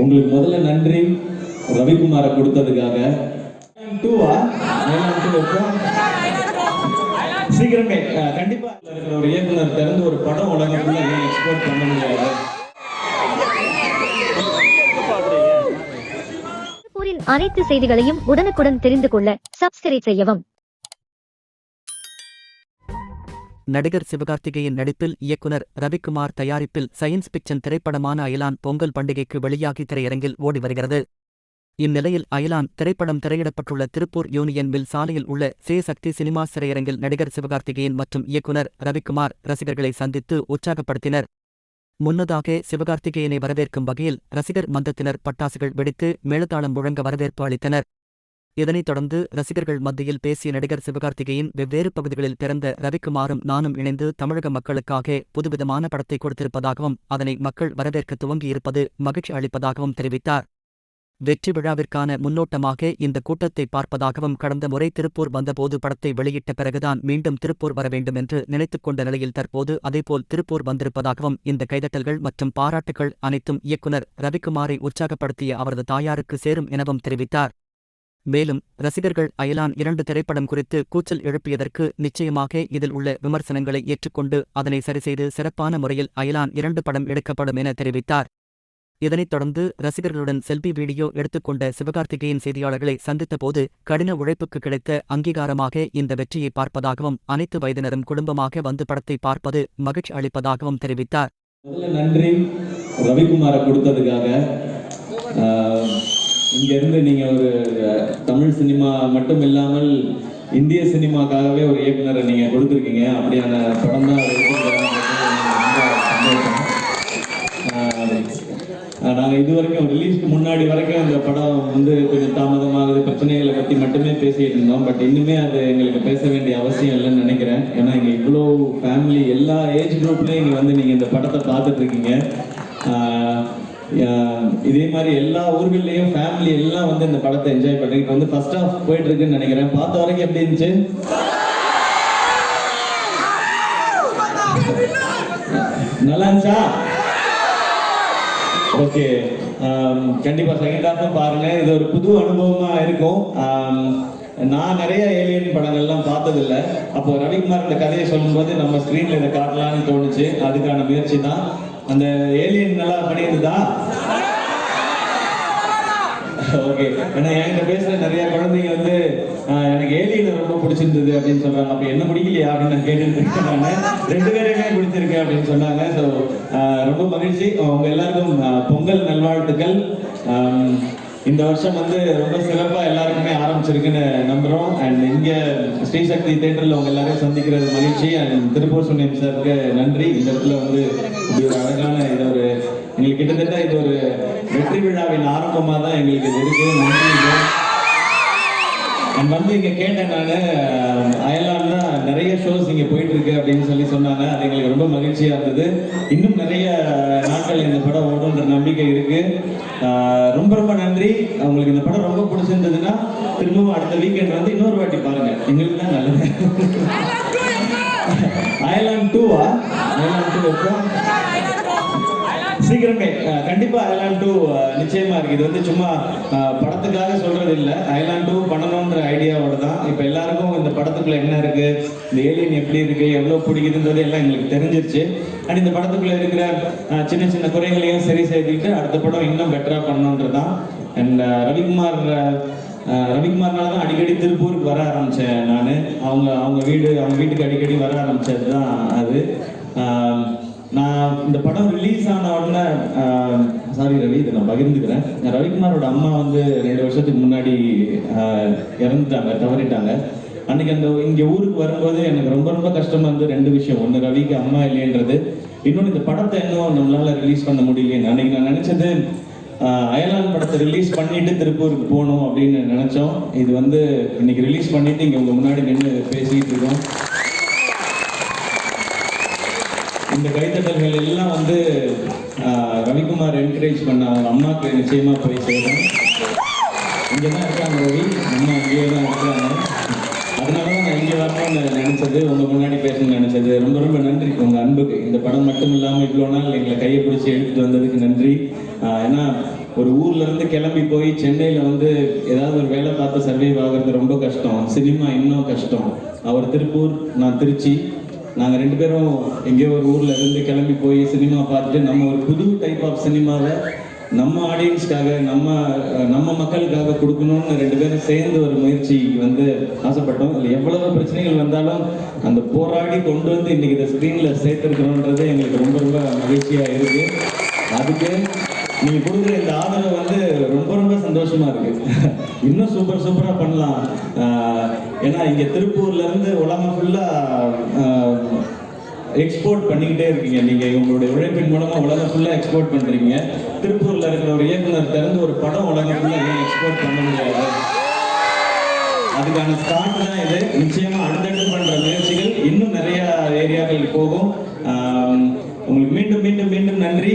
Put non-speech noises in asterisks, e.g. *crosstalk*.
உங்களுக்கு முதல்ல நன்றி ரவிக்குமாரை கொடுத்ததுக்காக. டூவா சீக்கிரமே கண்டிப்பா இருக்கிற ஒரு இயக்குனர் திறந்து ஒரு படம் உலகத்துல எக்ஸ்போர்ட் பண்ண முடியாது அனைத்து செய்திகளையும் உடனுக்குடன் தெரிந்து கொள்ள சப்ஸ்கிரைப் செய்யவும். நடிகர் சிவகார்த்திகேயன் நடிப்பில் இயக்குனர் ரவிக்குமார் தயாரிப்பில் சயின்ஸ் பிக்சன் திரைப்படமான அயலான் பொங்கல் பண்டிகைக்கு வெளியாகி திரையரங்கில் ஓடி வருகிறது. இந்நிலையில் அயலான் திரைப்படம் திரையிடப்பட்டுள்ள திருப்பூர் யூனியன் மில் சாலையில் உள்ள சே சக்தி சினிமாஸ் திரையரங்கில் நடிகர் சிவகார்த்திகேயன் மற்றும் இயக்குனர் ரவிக்குமார் ரசிகர்களை சந்தித்து உற்சாகப்படுத்தினர். முன்னதாக சிவகார்த்திகேயனை வரவேற்கும் வகையில் ரசிகர் மந்தத்தினர் பட்டாசுகள் வெடித்து மேளதாளம் முழங்க வரவேற்பு அளித்தனர். இதனைத் தொடர்ந்து ரசிகர்கள் மத்தியில் பேசிய நடிகர் சிவகார்த்திகேயன் வெவ்வேறு பகுதிகளில் பிறந்த ரவிக்குமாரும் நானும் இணைந்து தமிழக மக்களுக்காக புதுவிதமான படத்தை கொடுத்திருப்பதாகவும் அதனை மக்கள் வரவேற்க துவங்கியிருப்பது மகிழ்ச்சி அளிப்பதாகவும் தெரிவித்தார். வெற்றி விழாவிற்கான முன்னோட்டமாக இந்த கூட்டத்தை பார்ப்பதாகவும் கடந்த முறை திருப்பூர் வந்தபோது படத்தை வெளியிட்ட பிறகுதான் மீண்டும் திருப்பூர் வர வேண்டும் என்று நினைத்துக் கொண்ட நிலையில் தற்போது அதேபோல் திருப்பூர் வந்திருப்பதாகவும் இந்த கைதட்டல்கள் மற்றும் பாராட்டுகள் அனைத்தும் இயக்குனர் ரவிக்குமாரை உற்சாகப்படுத்திய அவரது தாயாருக்கு சேரும் எனவும் தெரிவித்தார். மேலும் ரசிகர்கள் அயலான் இரண்டு திரைப்படம் குறித்து கூச்சல் எழுப்பியதற்கு நிச்சயமாக இதில் உள்ள விமர்சனங்களை ஏற்றுக்கொண்டு அதனை சரிசெய்து சிறப்பான முறையில் அயலான் இரண்டு படம் எடுக்கப்படும் என தெரிவித்தார். இதனைத் தொடர்ந்து ரசிகர்களுடன் செல்பி வீடியோ எடுத்துக்கொண்ட சிவகார்த்திகேயன் செய்தியாளர்களை சந்தித்தபோது கடின உழைப்புக்கு கிடைத்த அங்கீகாரமாக இந்த வெற்றியை பார்ப்பதாகவும் அனைத்து வயதினரும் குடும்பமாக வந்து படத்தை பார்ப்பது மகிழ்ச்சி அளிப்பதாகவும் தெரிவித்தார். நன்றி ரவிக்குமாரை கொடுத்ததுக்காக. இங்கேருந்து நீங்கள் ஒரு தமிழ் சினிமா மட்டும் இல்லாமல் இந்திய சினிமாக்காகவே ஒரு இயக்குனரை நீங்கள் கொடுத்துருக்கீங்க. அப்படியான படம் தான் நாங்கள் இது வரைக்கும் ரிலீஸ்க்கு முன்னாடி வரைக்கும் இந்த படம் வந்து கொஞ்சம் தாமதமாகுது. பிரச்சனைகளை பற்றி மட்டுமே பேசிகிட்டு இருந்தோம். பட் இன்னுமே அது எங்களுக்கு பேச வேண்டிய அவசியம் இல்லைன்னு நினைக்கிறேன். ஏன்னா இங்கே இவ்வளோ ஃபேமிலி எல்லா ஏஜ் குரூப்லேயும் இங்கே வந்து நீங்கள் இந்த படத்தை பார்த்துட்ருக்கீங்க இதே மாதிரி எல்லா ஊர்கள்லேயும் ஃபேமிலி எல்லாம் வந்து இந்த படத்தை என்ஜாய் பண்ணுறீங்க இப்போ வந்து ஃபர்ஸ்ட் ஆஃப் போயிட்டு இருக்குன்னு நினைக்கிறேன். பார்த்த வரைக்கும் எப்படி இருந்துச்சு? நல்லா இருந்துச்சா? ஓகே. கண்டிப்பா செகண்ட் ஹாஃபும் பாருங்க. இது ஒரு புது அனுபவமா இருக்கும். நான் நிறைய ஏலியன் படங்கள்லாம் பார்த்ததில்ல. அப்போ ரவிக்குமார் இந்த கதையை சொல்லும்போது நம்ம ஸ்க்ரீன்ல இதை காட்டலாம்னு தோணுச்சு. அதுக்கான முயற்சி தான். அந்த ஏலியன் நல்லா பண்ணியிருந்ததா? ஓகே ஏன்னா என்கிட்ட பேசுற நிறைய குழந்தைங்க வந்து எனக்கு ஏலியன் ரொம்ப பிடிச்சிருந்தது அப்படின்னு சொல்றாங்க. அப்ப என்ன பிடிக்கலையா அப்படின்னு நான் கேட்டுட்டு ரெண்டு பேருமே பிடிச்சிருக்கு அப்படின்னு சொன்னாங்க. ஸோ ரொம்ப மகிழ்ச்சி. உங்க எல்லாருக்கும் பொங்கல் நல்வாழ்த்துக்கள். இந்த வருஷம் வந்து ரொம்ப சிறப்பா எல்லாருக்குமே ஆரம்பிச்சிருக்குன்னு நம்புறோம். அண்ட் இங்க ஸ்ரீசக்தி தேட்டர்ல உங்க எல்லாரையும் சந்திக்கிறது மகிழ்ச்சி. அண்ட் திருப்பூர் சுனியம் சாருக்கு நன்றி. இந்த இடத்துல வந்து இப்படி ஒரு அழகான இது ஒரு எங்களுக்கு கிட்டத்தட்ட இது ஒரு வெற்றி விழாவின் ஆரம்பமா தான் எங்களுக்கு இது இருக்கு. நன்றி. இது. வந்து இங்க கேட்டேன் நான் அயலான்ல நிறைய ஷோஸ் இங்க போயிட்டு இருக்கு அப்படின்னு சொல்லி சொன்னாங்க. அது எங்களுக்கு ரொம்ப மகிழ்ச்சியா இருந்தது. இன்னும் நிறைய நாட்கள் இந்த படம் ஓடுன்ற நம்பிக்கை இருக்கு. ரொம்ப ரொம்ப நன்றி. உங்களுக்கு இந்த படம் ரொம்ப பிடிச்சிருந்ததுன்னா திரும்பவும் அடுத்த வீக்கெண்ட் வந்து இன்னொரு வாட்டி பாருங்க. எங்களுக்கு தான் நல்லது. அயலான் டூவா அயலான் டூ எப்போ? சீக்கிரமே கண்டிப்பா அயலான் டூ நிச்சயமா இருக்கு. இது வந்து சும்மா படத்துக்காக சொல்றது இல்லை அயலான் டூ பண்ணணும் ஐடியாவோட தான் இப்போ எல்லாருக்கும் இந்த படத்துக்குள்ளே என்ன இருக்குது இந்த ஏலியன் எப்படி இருக்குது எவ்வளோ பிடிக்குதுன்றது எல்லாம் எங்களுக்கு தெரிஞ்சிருச்சு. அண்ட் இந்த படத்துக்குள்ளே இருக்கிற சின்ன சின்ன குறைகளையும் சரி செய்துக்கிட்டு அடுத்த படம் இன்னும் பெட்டரா பண்ணணுன்றதுதான். அண்ட் ரவிக்குமார் ரவிக்குமார்னால தான் அடிக்கடி திருப்பூருக்கு வர ஆரம்பித்தேன் நான். அவங்க அவங்க வீடு அவங்க வீட்டுக்கு அடிக்கடி வர ஆரம்பித்தது தான் அது நான் இந்த படம் ரிலீஸ் ஆன உடனே சாரி ரவி இதை நான் பகிர்ந்துக்கிறேன். ரவிக்குமாரோட அம்மா வந்து ரெண்டு வருஷத்துக்கு முன்னாடி இறந்துட்டாங்க தவறிட்டாங்க. அன்னைக்கு அந்த இங்கே ஊருக்கு வரும்போது எனக்கு ரொம்ப ரொம்ப கஷ்டமாக இருந்தது. ரெண்டு விஷயம். ஒன்று ரவிக்கு அம்மா இல்லைன்றது. இன்னொன்று இந்த படத்தை இன்னும் நம்மளால் ரிலீஸ் பண்ண முடியலையே அன்னைக்கு நான் நினச்சது அயலான் படத்தை ரிலீஸ் பண்ணிட்டு திருப்பூருக்கு போகணும் அப்படின்னு நினைச்சோம். இது வந்து இன்னைக்கு ரிலீஸ் பண்ணிட்டு இங்க உங்க முன்னாடி நின்று பேசிட்டு இருக்கோம். இந்த கைதட்டல்கள் எல்லாம் வந்து ரவிக்குமார் என்கரேஜ் பண்ண அவங்க அம்மாவுக்கு நிச்சயமாக போய் சேரும் இங்கே தான் இருக்காங்க ரவி அம்மா இங்கேயே தான் இருக்காங்க. அதனால தான் நான் இங்கே வரணும்னு நினச்சது உங்க முன்னாடி பேசணும்னு நினச்சது. ரொம்ப ரொம்ப நன்றி உங்கள் அன்புக்கு. இந்த படம் மட்டும் இல்லாமல் இவ்வளோ நாள் எங்களை கையை பிடிச்சி எடுத்துகிட்டு வந்ததுக்கு நன்றி. ஏன்னா ஒரு ஊர்ல இருந்து கிளம்பி போய் சென்னையில வந்து ஏதாவது ஒரு வேலை பார்த்து சர்வைவ் ஆகுறது ரொம்ப கஷ்டம். சினிமா இன்னும் கஷ்டம். அவர் திருப்பூர் நான் திருச்சி. நாங்கள் ரெண்டு பேரும் எங்கேயோ ஒரு ஊரில் இருந்து கிளம்பி போய் சினிமா பார்த்துட்டு நம்ம ஒரு புது டைப் ஆஃப் சினிமாவை நம்ம ஆடியன்ஸ்க்காக நம்ம நம்ம மக்களுக்காக கொடுக்கணும்னு ரெண்டு பேரும் சேர்ந்து ஒரு முயற்சி வந்து ஆசைப்பட்டோம். அதில் எவ்வளவு பிரச்சனைகள் வந்தாலும் அந்த போராடி கொண்டு வந்து இன்னைக்கு இந்த ஸ்க்ரீனில் சேர்த்துருக்கிறோன்றது எங்களுக்கு ரொம்ப ரொம்ப மகிழ்ச்சியாக இருக்குது அதுக்கு நீங்க கொடுக்குற இந்த ஆதரவு வந்து ரொம்ப ரொம்ப சந்தோஷமா இருக்கு. *laughs* இன்னும் சூப்பர் சூப்பரா பண்ணலாம். ஏன்னா இங்க திருப்பூர்ல இருந்து உலகம் ஃபுல்லா எக்ஸ்போர்ட் பண்ணிக்கிட்டே இருக்கீங்க. நீங்கள் உங்களுடைய உழைப்பின் மூலமாக உலகம் ஃபுல்லாக எக்ஸ்போர்ட் பண்ணுறீங்க திருப்பூரில் இருக்கிற ஒரு இயக்குனர் திறந்து ஒரு படம் உலகம் ஃபுல்லாக ஏன் எக்ஸ்போர்ட் பண்ண முடியாது? அதுக்கான ஸ்டார்ட் தான் இது. நிச்சயமாக அடுத்தடுத்து பண்ணுற முயற்சிகள் இன்னும் நிறையா ஏரியாக்கள் போகும். உங்களுக்கு மீண்டும் மீண்டும் மீண்டும் நன்றி.